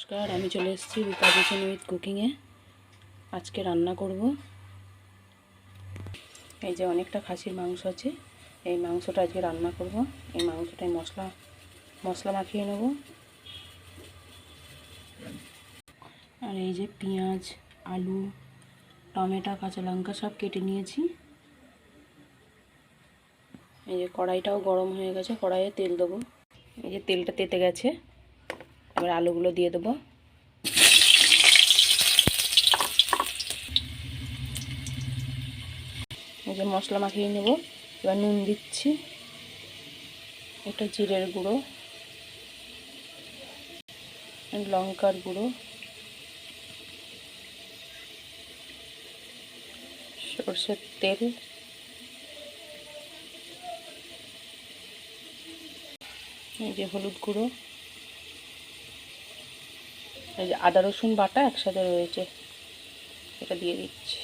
নমস্কার, আমি চলে এসেছি রূপা কিচেন উইথ কুকিংয়ে আজকে রান্না করব। এই যে অনেকটা খাসির মাংস আছে, এই মাংসটা আজকে রান্না করব। এই মাংসটায় মশলা মশলা মাখিয়ে নেব। আর এই যে পেঁয়াজ, আলু, টমেটো, কাঁচা লঙ্কা সব কেটে নিয়েছি। এই যে কড়াইটাও গরম হয়ে গেছে, কড়াইয়ে তেল দেবো। এই যে তেলটা তেতে গেছে। এবার আলুগুলো দিয়ে দেবো। এই যে মশলা মাখিয়ে নেব। এবার নুন দিচ্ছি। একটা জিরের গুঁড়ো। লঙ্কার গুঁড়ো। সর্ষের তেল। এই যে হলুদ গুঁড়ো। এই যে আদা, রসুন বাটা একসাথে রয়েছে। এটা দিয়ে দিচ্ছি।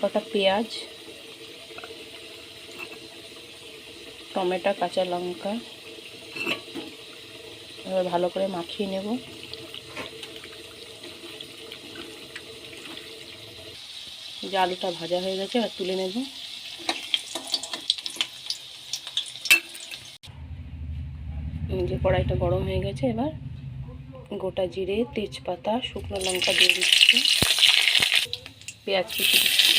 কটা পেঁয়াজ, টমেটো, কাঁচা লঙ্কা, এবার ভালো করে মাখিয়ে নেব। যে আলুটা ভাজা হয়ে গেছে আর তুলে নেব। যে কড়াইটা গরম হয়ে গেছে, এবার গোটা জিরে, তেজপাতা, শুকনো লঙ্কা দিয়ে দিচ্ছি, পেঁয়াজ কুচি দিচ্ছি।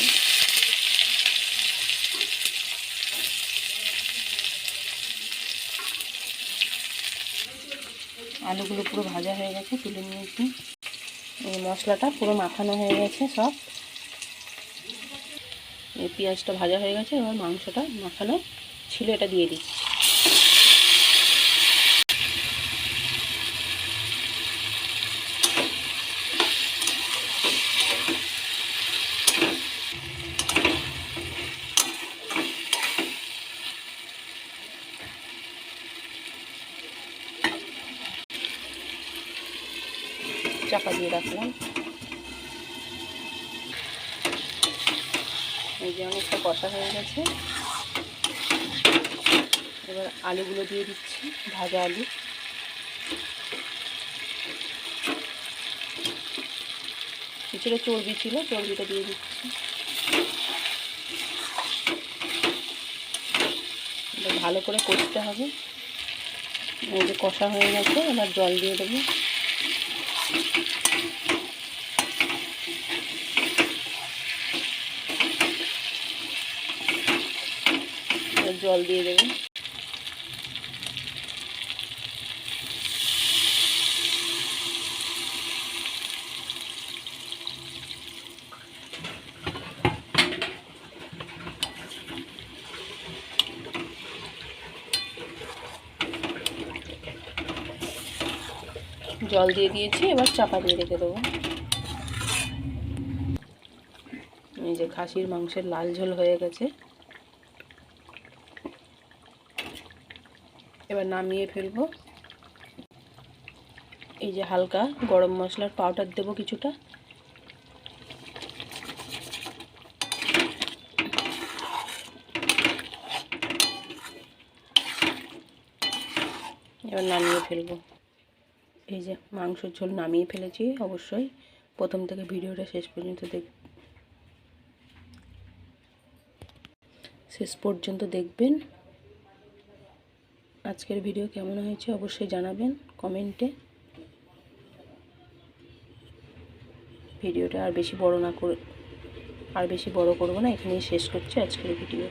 আলুগুলো পুরো ভাজা হয়ে গেছে, তুলে নিয়েছি। মশলাটা পুরো মাখানো হয়ে গেছে সব। পেঁয়াজটা ভাজা হয়ে গেছে, এবার মাংসটা মাখানো ছিল, এটা দিয়ে দিচ্ছি। চাপা দিয়ে রাখলাম। এই যে অনেকটা কষা হয়ে গেছে। এবার আলুগুলো দিয়ে দিচ্ছি, ভাজা আলু। কিছুটা চর্বি ছিল, চর্বিটা দিয়ে দিচ্ছি। ভালো করে কষতে হবে। কষা হয়ে গেছে, এবার জল দিয়ে দেবো। জল দিয়ে দেবেন জল দিয়ে দিয়েছি, এবার চাপা দিয়ে রেখে দেবো। এই যে খাসির মাংসের লাল ঝোল হয়ে গেছে। এবার নামিয়ে ফেলব। এই যে হালকা গরম মশলার পাউডার দেব কিছুটা। এবার নামিয়ে ফেলব। এই যে মাংসের ঝোল নামিয়ে ফেলেছি অবশ্যই। প্রথম থেকে ভিডিওটা শেষ পর্যন্ত দেখ শেষ পর্যন্ত দেখবেন। আজকের ভিডিও কেমন হয়েছে অবশ্যই জানাবেন কমেন্টে। ভিডিওটা আর বেশি বড় না করে আর বেশি বড় করব না, এখানেই শেষ করছি আজকের ভিডিও।